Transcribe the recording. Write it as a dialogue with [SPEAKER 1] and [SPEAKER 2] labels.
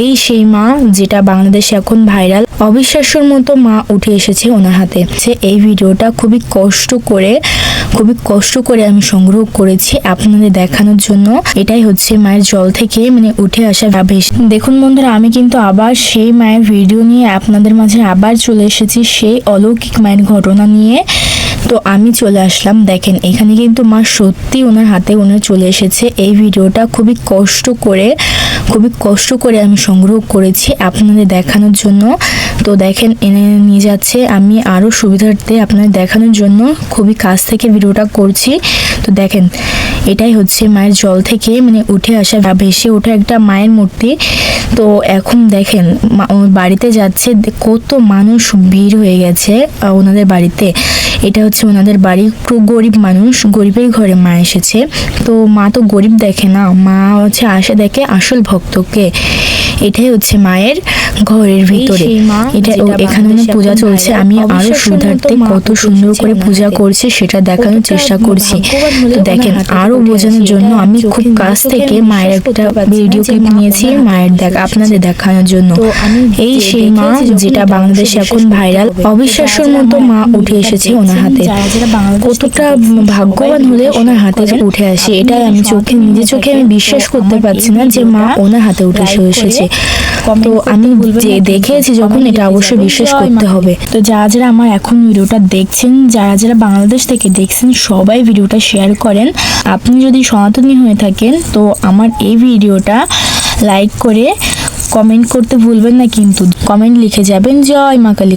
[SPEAKER 1] এই সেই মা যেটা বাংলাদেশে এখন ভাইরাল, অবিশ্বাস্যর মতো মা উঠে এসেছে ওনার হাতে। সে এই ভিডিওটা খুবই কষ্ট করে, খুবই কষ্ট করে আমি সংগ্রহ করেছি আপনাদের দেখানোর জন্য। এটাই হচ্ছে মায়ের জল থেকে মানে উঠে আসা ভাবেশ দেখুন বন্ধুরা, আমি কিন্তু আবার সেই মায়ের ভিডিও নিয়ে আপনাদের মাঝে আবার চলে এসেছি সেই অলৌকিক মায়ের ঘটনা নিয়ে। তো আমি চলে আসলাম। দেখেন, এখানে কিন্তু মা সত্যি ওনার হাতে ওনার চলে এসেছে। এই ভিডিওটা খুবই কষ্ট করে, খুবই কষ্ট করে আমি সংগ্রহ করেছি আপনাদের দেখানোর জন্য। তো দেখেন, এনে নিয়ে যাচ্ছে। আমি আরও সুবিধার্থে আপনাদের দেখানোর জন্য খুবই কাছ থেকে ভিডিওটা করছি। তো দেখেন এটাই হচ্ছে মায়ের জল থেকে মানে উঠে আসা বা ভেসে ওঠা একটা মায়ের মূর্তি। তো এখন দেখেন বাড়িতে যাচ্ছে কত মানুষ ভিড় হয়ে গেছে ওনাদের বাড়িতে। এটা হচ্ছে ওনাদের বাড়ি একটু গরিব মানুষ, গরিবের ঘরে মা এসেছে। তো মা তো গরিব দেখে না, মা হচ্ছে আসে দেখে আসল ভক্তকে। এটাই হচ্ছে মায়ের ঘরের ভিতরে। এটা এখানে পূজা চলছে। আমি
[SPEAKER 2] আরও মা
[SPEAKER 1] কত সুন্দর করে পূজা করছে সেটা দেখানোর চেষ্টা করছি। তো দেখেন
[SPEAKER 2] আরও
[SPEAKER 1] বোঝানোর জন্য আমি খুব কাছ থেকে মায়ের একটা ভিডিও ক্লিপ নিয়েছি মায়ের দেখ আপনাদের দেখানোর জন্য। এই সেই মা যেটা বাংলাদেশে এখন ভাইরাল। অবিশ্বাস্যর মতো মা উঠে এসেছে ওনার হাতে। কতটা ভাগ্যবান হলে ওনার হাতে উঠে আসে এটাই আমি চোখে নিজে চোখে আমি বিশ্বাস করতে পারছি না যে মা ওনার হাতে উঠে এসেছে তো আমি যে। দেখেছি যখন এটা অবশ্যই বিশ্বাস করতে হবে তো যারা যারা আমার এখন ভিডিওটা দেখছেন যারা যারা বাংলাদেশ থেকে দেখছেন সবাই ভিডিওটা শেয়ার করেন আপনি যদি সনাতনী হয়ে থাকেন তো আমার এই ভিডিওটা লাইক করে কমেন্ট করতে ভুলবেন না কিন্তু কমেন্ট লিখে যাবেন জয় মা কালী